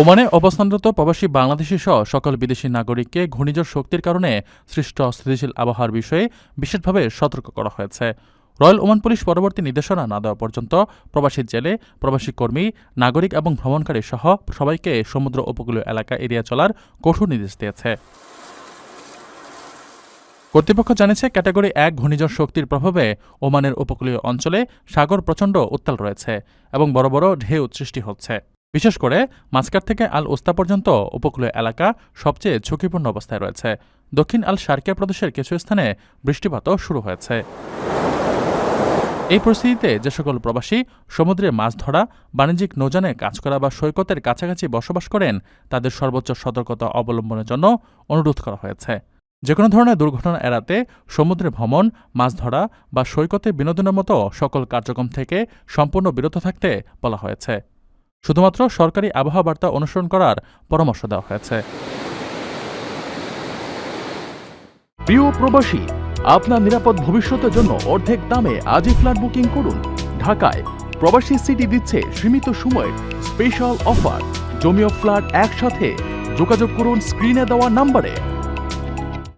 ওমানে অবস্থানরত প্রবাসী বাংলাদেশি সহ সকল বিদেশি নাগরিককে ঘূর্ণিঝড় শক্তির কারণে সৃষ্ট স্থিতিশীল আবহাওয়ার বিষয়ে বিশেষভাবে সতর্ক করা হয়েছে। রয়্যাল ওমান পুলিশ পরবর্তী নির্দেশনা না দেওয়া পর্যন্ত প্রবাসী জেলে, প্রবাসী কর্মী, নাগরিক এবং ভ্রমণকারী সহ সবাইকে সমুদ্র উপকূলীয় এলাকা এড়িয়ে চলার কঠোর নির্দেশ দিয়েছে। কর্তৃপক্ষ জানিয়েছে, ক্যাটাগরি এক ঘূর্ণিঝড় শক্তির প্রভাবে ওমানের উপকূলীয় অঞ্চলে সাগর প্রচণ্ড উত্তাল রয়েছে এবং বড় বড় ঢেউ সৃষ্টি হচ্ছে। বিশেষ করে মাস্কার থেকে আল ওস্তা পর্যন্ত উপকূলীয় এলাকা সবচেয়ে ঝুঁকিপূর্ণ অবস্থায় রয়েছে। দক্ষিণ আল শার্কিয়া প্রদেশের কিছু স্থানে বৃষ্টিপাতও শুরু হয়েছে। এই পরিস্থিতিতে যে সকল প্রবাসী সমুদ্রে মাছ ধরা, বাণিজ্যিক নৌজানে কাজ করা বা সৈকতের কাছাকাছি বসবাস করেন, তাদের সর্বোচ্চ সতর্কতা অবলম্বনের জন্য অনুরোধ করা হয়েছে। যে কোনো ধরনের দুর্ঘটনা এড়াতে সমুদ্রে ভ্রমণ, মাছ ধরা বা সৈকতে বিনোদনের মতো সকল কার্যক্রম থেকে সম্পূর্ণ বিরত থাকতে বলা হয়েছে। শুধুমাত্র সরকারি আবহাওয়া বার্তা অনুসরণ করার পরামর্শ দেওয়া হয়েছে। প্রিয় প্রবাসী, আপনার নিরাপদ ভবিষ্যতের জন্য অর্ধেক দামে আজই ফ্ল্যাট বুকিং করুন। ঢাকায় প্রবাসী সিটি দিচ্ছে সীমিত সময়ের স্পেশাল অফার। জমিও ফ্ল্যাট একসাথে। যোগাযোগ করুন স্ক্রিনে দেওয়া নাম্বারে।